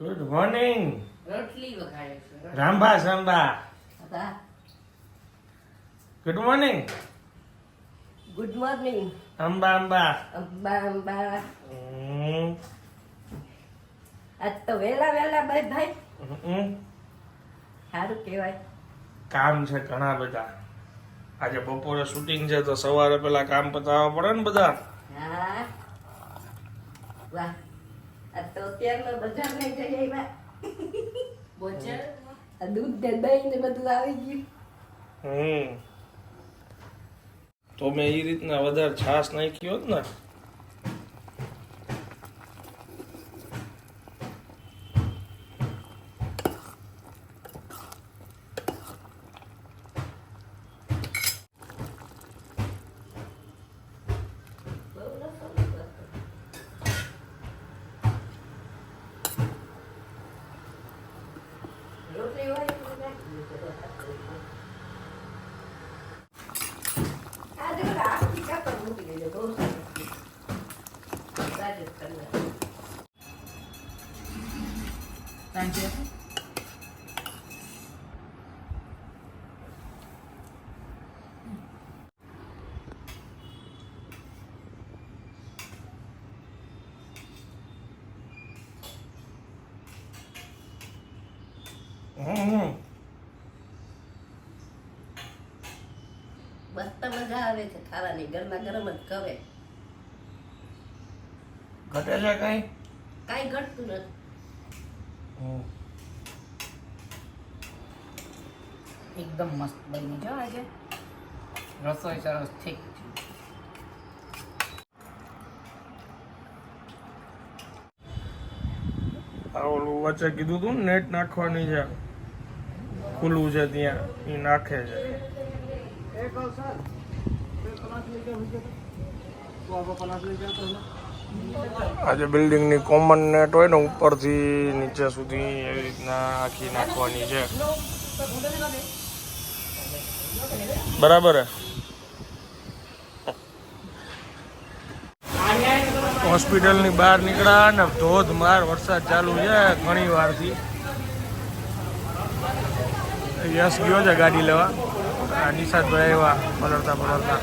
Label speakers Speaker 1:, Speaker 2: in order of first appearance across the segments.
Speaker 1: Good morning
Speaker 2: રોટલી વઘારે છે
Speaker 1: રામભા સાંબા good morning
Speaker 2: good morning
Speaker 1: Amba Amba
Speaker 2: Amba Amba આજ તો વેલા વેલા ભાઈ ભાઈ
Speaker 1: હમ.
Speaker 2: સારું કહેવાય.
Speaker 1: કામ છે ઘણા બધા. આજે બપોરે શૂટિંગ છે તો સવારે પેલા કામ પતાવવા પડે ને બધા.
Speaker 2: હા. વાહ. તો અત્યારમાં બજાર નહીં જઈ આવ્યા બજાર આ દૂધ ને દહીં ને બધું આવી ગયું.
Speaker 1: હમ. તો મેં એ રીતના વધારે છાશ નાખી હોત ને
Speaker 2: બહુ નફો નથી કરતો. રોટલી હોય તો નાખી દેજો. આ જો આખી કાપડ મૂકી દેજો બહુ સરસ રાજસ્થાનમાં
Speaker 3: સાંજે
Speaker 1: હમ
Speaker 2: મસ્ત મજા આવે છે ખાવાની. ગરમા ગરમ જ ખવે.
Speaker 1: ઘટે છે કઈ?
Speaker 2: કાંઈ ઘટતું નથી.
Speaker 3: એકદમ મસ્ત બની જો આજે. રસોઈ સરસ ઠીક છે.
Speaker 1: ઓલું વચ્ચે કીધું તું ને નેટ નાખવાની છે. ખુલ્લું છે ત્યાં એ નાખે છે. આજે બિલ્ડિંગની કોમન નેટ હોય ને ઉપરથી નીચે સુધી એવી રીતના આખી નાખવાની છે. બરાબર હોસ્પિટલ હોસ્પિટલની બહાર નીકળ્યા ને ધોધમાર વરસાદ ચાલુ છે ઘણી વારથી. યશ ગયો છે ગાડી લેવા. નિશાદભાઈ આવ્યા પલળતા પલળતા.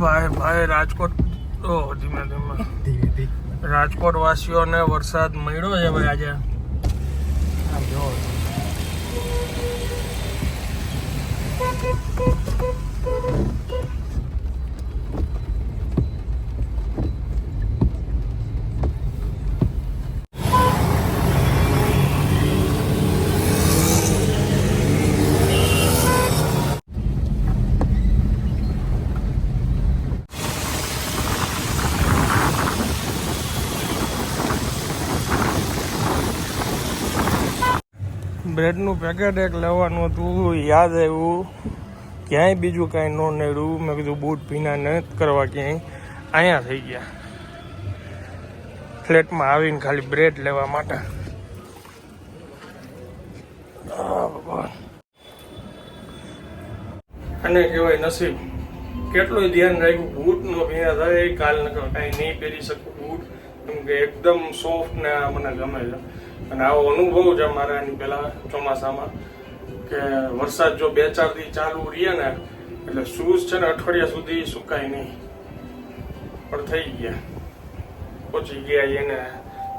Speaker 1: ભાઈ ભાઈ, રાજકોટ તો ધીમે ધીમે. રાજકોટ વાસીઓને વરસાદ મળ્યો છે ભાઈ આજે? આમ બ્રેડનું પેકેટ એક લેવાનું હતું, યાદ આવ્યું? ક્યાંય બીજું કાંઈ ન નડ્યું મેં કીધું, બૂટ ભીના ન કરવા ક્યાંય. અહીંયા થઈ ગયા. ફ્લેટમાં આવીને ખાલી બ્રેડ લેવા માટે. અને કહેવાય નસીબ. કેટલું ધ્યાન રાખ્યું બૂટ નો ભીના થાય, કાલ નકર કાંઈ નહીં પહેરી શકું. કે એકદમ સોફ્ટ ને મને ગમે છે. અને આવો અનુભવ છે મારે એની પેલા ચોમાસામાં કે વરસાદ જો બે ચાર દી ચાલુ રહીએ ને, એટલે શૂઝ છે ને અઠવાડિયા સુધી સુકાય નહીં. પણ થઈ ગયા. પહોંચી ગયા એને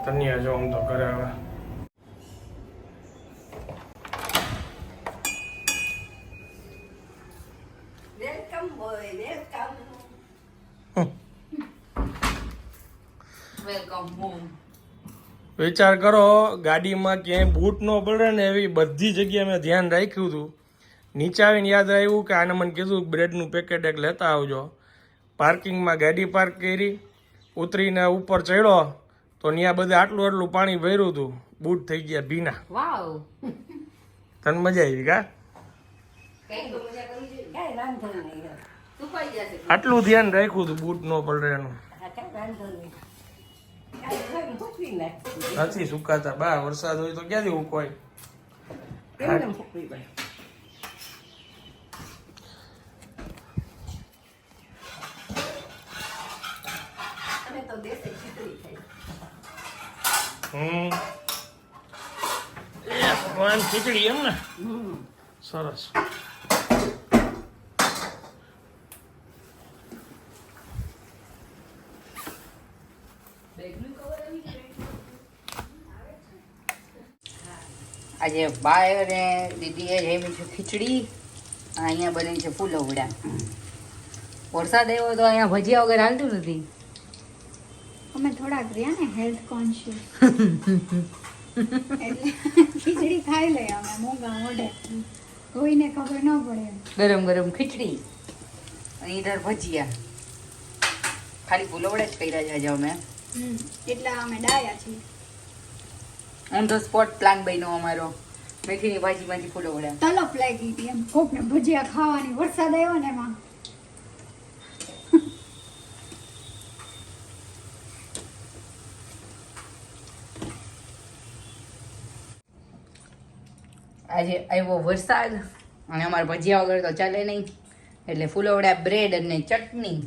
Speaker 1: ધન્ય જો આમ તો ઘરે હવે
Speaker 2: welcome boy welcome
Speaker 3: welcome home
Speaker 1: વિચાર કરો ગાડીમાં ક્યાંય બૂટ ન પડે ને એવી બધી જગ્યાએ મેં ધ્યાન રાખ્યું હતું. નીચે આવીને યાદ આવ્યું કે આને મને કીધું બ્રેડનું પેકેટ એક લેતા આવજો. પાર્કિંગમાં ગાડી પાર્ક કરી ઉતરીને ઉપર ચડ્યો તો ત્યાં બધે આટલું આટલું પાણી ભર્યું હતું. બૂટ થઈ ગયા ભીના.
Speaker 3: વાવ
Speaker 1: તને મજા આવી કા? આટલું ધ્યાન રાખ્યું હતું બૂટ ન પડે એનું.
Speaker 2: નાખ.
Speaker 1: નથી સુકાતા. બા વરસાદ હોય તો ક્યાંથી ઉકવાય?
Speaker 2: એમને મૂકવી પડે ખીચડી
Speaker 1: એમ ને? સરસ
Speaker 2: બેગનું કવર આવી ગયું
Speaker 3: આજે બાય અને દીદીએ જમી છે ખીચડી અને અહીંયા બની છે ફૂલવડા. વરસાદ આવ્યો તો અહીંયા ભજીયા વગર હાલતું નથી.
Speaker 4: અમે થોડાક રહ્યા ને હેલ્થ કોન્શિયસ ખીચડી ખાઈ લઈએ અમે મોંઘા મોઢે. કોઈને ખબર ન પડે
Speaker 3: ગરમ ગરમ ખીચડી. અને ઈધર ભજીયા. ખાલી ફૂલવડા જ કર્યા છે આજે અમે.
Speaker 4: એટલા અમે ડાયા છીએ.
Speaker 3: ઓન ધ સ્પોટ પ્લાન બન્યો અમારો. મેથીની ભાજીમાંથી ફૂલવડા
Speaker 4: તલપ લાગી હતી એમ. કોકને ભજીયા ખાવાની વરસાદ આવ્યો ને એમાં.
Speaker 3: આજે આવ્યો વરસાદ અને અમારે ભજીયા વગર તો ચાલે નહીં. એટલે ફૂલોવડા બ્રેડ અને ચટણી.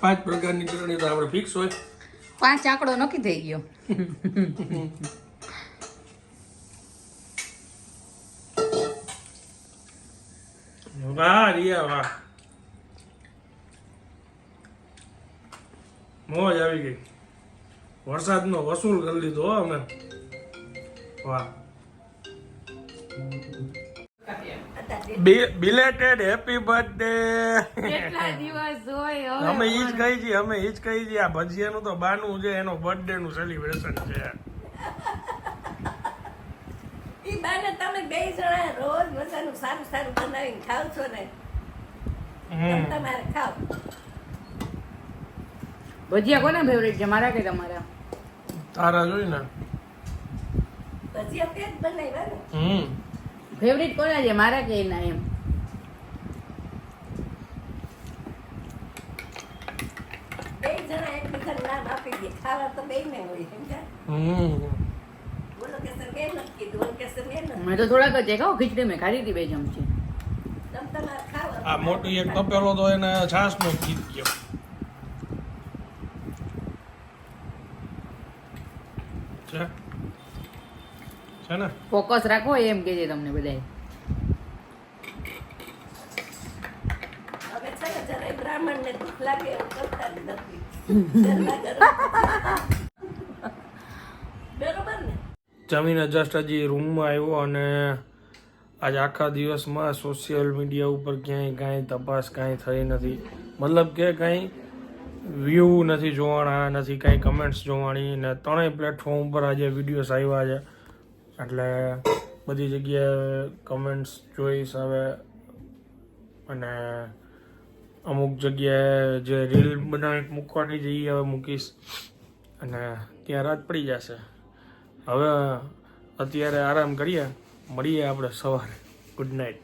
Speaker 1: પાંચ પ્રકારની ચટણી તો આપણે ફિક્સ હોય.
Speaker 3: પાંચ આંકડો નક્કી થઈ ગયો.
Speaker 1: વાહ રિયા વાહ મોજ આવી ગઈ વરસાદનો વસૂલ કરી લીધો અમે વાહ બિલેટેડ હેપી બર્થડે
Speaker 3: કેટલા દિવસ હોય
Speaker 1: અમે ઈ જ કહી છીએ અમે ઈ જ કહી છીએ આ ભજીયાનું તો બાનું છે એનો બર્થડે નું સેલિબ્રેશન છે.
Speaker 2: ઈ બાને તમે બે જણા રોજ મજાનું સારું સારું બનાવીને ખાવ છો ને
Speaker 1: હમ.
Speaker 2: તમારે ખાવ.
Speaker 3: ભજીયા કોના ફેવરેટ છે? મારા કે તમારા?
Speaker 1: તારા જોઈ ને.
Speaker 2: ભજીયા તે જ બનાવ્યા ને?
Speaker 1: હમ.
Speaker 3: ફેવરેટ કોના છે મારા કે એના એમ?
Speaker 2: મેં
Speaker 3: તો થોડાક જ ખાવ ખીચડી મેં ખાધી હતી બે ચમચી.
Speaker 1: આ મોટી એક તપેલો તો એને છાસ નો ગીત ગયો છે છે ને?
Speaker 3: ફોકસ રાખો એમ કે છે તમને
Speaker 2: ને?
Speaker 1: જમીને જસ્ટ હજી રૂમમાં આવ્યો અને આજ આખા દિવસમાં સોશિયલ મીડિયા ઉપર ક્યાંય કાંઈ તપાસ કાંઈ થઈ નથી. મતલબ કે કાંઈ વ્યૂ નથી જોવાના નથી કાંઈ કમેન્ટ્સ જોવાની ને ત્રણેય પ્લેટફોર્મ ઉપર આજે વિડીયોસ આવ્યા છે. એટલે બધી જગ્યાએ કમેન્ટ્સ જોઈશ હવે અને અમુક જગ્યાએ જે રીલ બનાવી મૂકવાની જે હવે મૂકીશ. અને ત્યાં રાત પડી જશે. હવે અત્યારે આરામ કરીએ. મળીએ આપણે સવારે. Good night